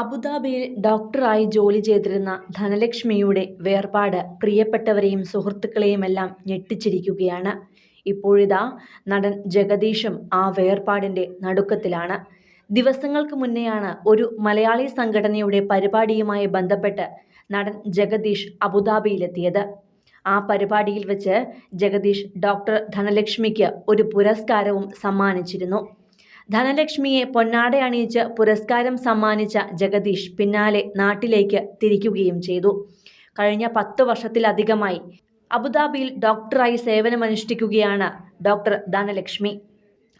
അബുദാബിയിൽ ഡോക്ടറായി ജോലി ചെയ്തിരുന്ന ധനലക്ഷ്മിയുടെ വേർപാട് പ്രിയപ്പെട്ടവരെയും സുഹൃത്തുക്കളെയുമെല്ലാം ഞെട്ടിച്ചിരിക്കുകയാണ്. ഇപ്പോഴിതാ നടൻ ജഗദീഷും ആ വേർപാടിന്റെ നടുക്കത്തിലാണ്. ദിവസങ്ങൾക്ക് മുന്നെയാണ് ഒരു മലയാളി സംഘടനയുടെ പരിപാടിയുമായി ബന്ധപ്പെട്ട് നടൻ ജഗദീഷ് അബുദാബിയിലെത്തിയത്. ആ പരിപാടിയിൽ വെച്ച് ജഗദീഷ് ഡോക്ടർ ധനലക്ഷ്മിക്ക് ഒരു പുരസ്കാരവും സമ്മാനിച്ചിരുന്നു. ധനലക്ഷ്മിയെ പൊന്നാടയണിയിച്ച് പുരസ്കാരം സമ്മാനിച്ച ജഗദീഷ് പിന്നാലെ നാട്ടിലേക്ക് തിരിക്കുകയും ചെയ്തു. കഴിഞ്ഞ പത്ത് വർഷത്തിലധികമായി അബുദാബിയിൽ ഡോക്ടറായി സേവനമനുഷ്ഠിക്കുകയാണ് ഡോക്ടർ ധനലക്ഷ്മി.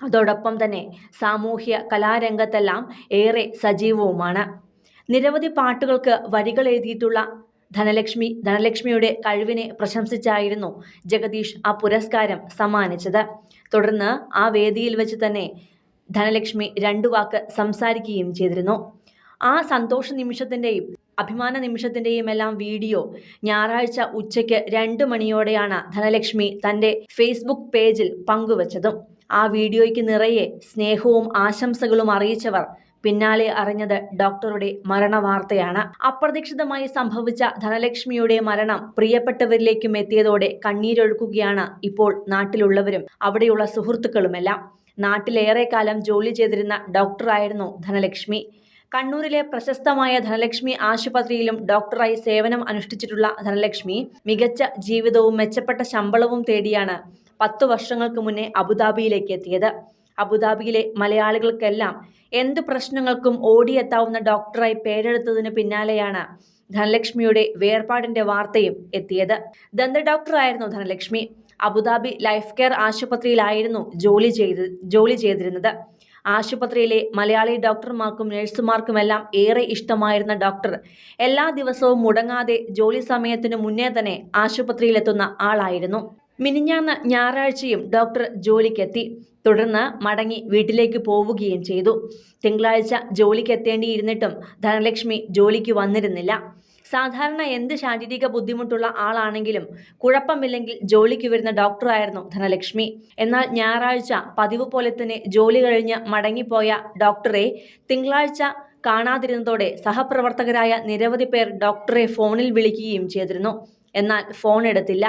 അതോടൊപ്പം തന്നെ സാമൂഹ്യ കലാരംഗത്തെല്ലാം ഏറെ സജീവവുമാണ്. നിരവധി പാട്ടുകൾക്ക് വരികൾ എഴുതിയിട്ടുള്ള ധനലക്ഷ്മി ധനലക്ഷ്മിയുടെ കഴിവിനെ പ്രശംസിച്ചായിരുന്നു ജഗദീഷ് ആ പുരസ്കാരം സമ്മാനിച്ചത്. തുടർന്ന് ആ വേദിയിൽ വെച്ച് തന്നെ ധനലക്ഷ്മി രണ്ടു വാക്ക് സംസാരിക്കുകയും ചെയ്തിരുന്നു. ആ സന്തോഷ നിമിഷത്തിന്റെയും അഭിമാന നിമിഷത്തിന്റെയും എല്ലാം വീഡിയോ ഞായറാഴ്ച ഉച്ചയ്ക്ക് രണ്ട് മണിയോടെയാണ് ധനലക്ഷ്മി തന്റെ ഫേസ്ബുക്ക് പേജിൽ പങ്കുവച്ചതും. ആ വീഡിയോയ്ക്ക് നിറയെ സ്നേഹവും ആശംസകളും അറിയിച്ചവർ പിന്നാലെ അറിഞ്ഞത് ഡോക്ടറുടെ മരണവാർത്തയാണ്. അപ്രതീക്ഷിതമായി സംഭവിച്ച ധനലക്ഷ്മിയുടെ മരണം പ്രിയപ്പെട്ടവരിലേക്കും എത്തിയതോടെ കണ്ണീരൊഴുക്കുകയാണ് ഇപ്പോൾ നാട്ടിലുള്ളവരും അവിടെയുള്ള സുഹൃത്തുക്കളുമെല്ലാം. നാട്ടിലേറെ കാലം ജോലി ചെയ്തിരുന്ന ഡോക്ടറായിരുന്നു ധനലക്ഷ്മി. കണ്ണൂരിലെ പ്രശസ്തമായ ധനലക്ഷ്മി ആശുപത്രിയിലും ഡോക്ടറായി സേവനം അനുഷ്ഠിച്ചിട്ടുള്ള ധനലക്ഷ്മി മികച്ച ജീവിതവും മെച്ചപ്പെട്ട ശമ്പളവും തേടിയാണ് പത്തു വർഷങ്ങൾക്ക് മുന്നേ അബുദാബിയിലേക്ക് എത്തിയത്. അബുദാബിയിലെ മലയാളികൾക്കെല്ലാം എന്ത് പ്രശ്നങ്ങൾക്കും ഓടിയെത്താവുന്ന ഡോക്ടറായി പേരെടുത്തതിന് പിന്നാലെയാണ് ധനലക്ഷ്മിയുടെ വേർപാടിന്റെ വാർത്തയും എത്തിയത്. ദന്ത ഡോക്ടറായിരുന്നു Dhanalakshmi. Abu Dhabi life care ആശുപത്രിയിലായിരുന്നു ജോലി ചെയ്ത് ജോലി ചെയ്തിരുന്നത്. ആശുപത്രിയിലെ മലയാളി ഡോക്ടർമാർക്കും നഴ്സുമാർക്കുമെല്ലാം ഏറെ ഇഷ്ടമായിരുന്ന ഡോക്ടർ. എല്ലാ ദിവസവും മുടങ്ങാതെ ജോലി സമയത്തിനു മുന്നേ തന്നെ ആശുപത്രിയിലെത്തുന്ന ആളായിരുന്നു. മിനിഞ്ഞാന്ന് ഞായറാഴ്ചയും ഡോക്ടർ ജോലിക്കെത്തി. തുടർന്ന് മടങ്ങി വീട്ടിലേക്ക് പോവുകയും ചെയ്തു. തിങ്കളാഴ്ച ജോലിക്കെത്തേണ്ടിയിരുന്നിട്ടും ധനലക്ഷ്മി ജോലിക്ക് വന്നിരുന്നില്ല. സാധാരണ എന്ത് ശാരീരിക ബുദ്ധിമുട്ടുള്ള ആളാണെങ്കിലും കുഴപ്പമില്ലെങ്കിൽ ജോലിക്ക് വരുന്ന ഡോക്ടറായിരുന്നു ധനലക്ഷ്മി. എന്നാൽ ഞായറാഴ്ച പതിവ് പോലെ തന്നെ ജോലി കഴിഞ്ഞ് മടങ്ങിപ്പോയ ഡോക്ടറെ തിങ്കളാഴ്ച കാണാതിരുന്നതോടെ സഹപ്രവർത്തകരായ നിരവധി പേർ ഡോക്ടറെ ഫോണിൽ വിളിക്കുകയും ചെയ്തിരുന്നു. എന്നാൽ ഫോൺ എടുത്തില്ല.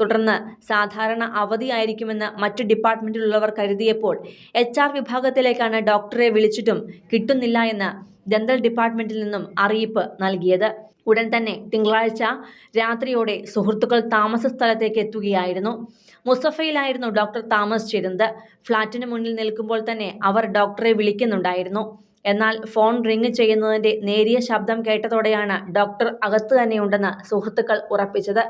തുടർന്ന് സാധാരണ അവധിയായിരിക്കുമെന്ന് മറ്റു ഡിപ്പാർട്ട്മെന്റിലുള്ളവർ കരുതിയപ്പോൾ എച്ച് വിഭാഗത്തിലേക്കാണ് ഡോക്ടറെ വിളിച്ചിട്ടും കിട്ടുന്നില്ല എന്ന് ദന്തൽ ഡിപ്പാർട്ട്മെന്റിൽ നിന്നും അറിയിപ്പ് നൽകിയത്. ഉടൻ തന്നെ തിങ്കളാഴ്ച രാത്രിയോടെ സുഹൃത്തുക്കൾ താമസ സ്ഥലത്തേക്ക് എത്തുകയായിരുന്നു. മുസഫയിലായിരുന്നു ഡോക്ടർ താമസിച്ചിരുന്നത് ഫ്ളാറ്റിന് മുന്നിൽ നിൽക്കുമ്പോൾ തന്നെ അവർ ഡോക്ടറെ വിളിക്കുന്നുണ്ടായിരുന്നു. എന്നാൽ ഫോൺ റിങ് ചെയ്യുന്നതിന്റെ നേരിയ ശബ്ദം കേട്ടതോടെയാണ് ഡോക്ടർ അകത്ത് തന്നെയുണ്ടെന്ന് സുഹൃത്തുക്കൾ ഉറപ്പിച്ചത്.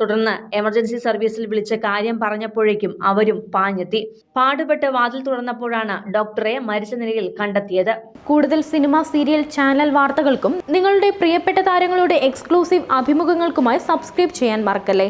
തുടർന്ന് എമർജൻസി സർവീസിൽ വിളിച്ച കാര്യം പറഞ്ഞപ്പോഴേക്കും അവരും പാഞ്ഞെത്തി. പാടുപെട്ട് വാതിൽ തുറന്നപ്പോഴാണ് ഡോക്ടറെ മരിച്ച നിലയിൽ കണ്ടെത്തിയത്. കൂടുതൽ സിനിമ സീരിയൽ ചാനൽ വാർത്തകൾക്കും നിങ്ങളുടെ പ്രിയപ്പെട്ട താരങ്ങളുടെ എക്സ്ക്ലൂസീവ് അഭിമുഖങ്ങൾക്കുമായി സബ്സ്ക്രൈബ് ചെയ്യാൻ മറക്കല്ലേ?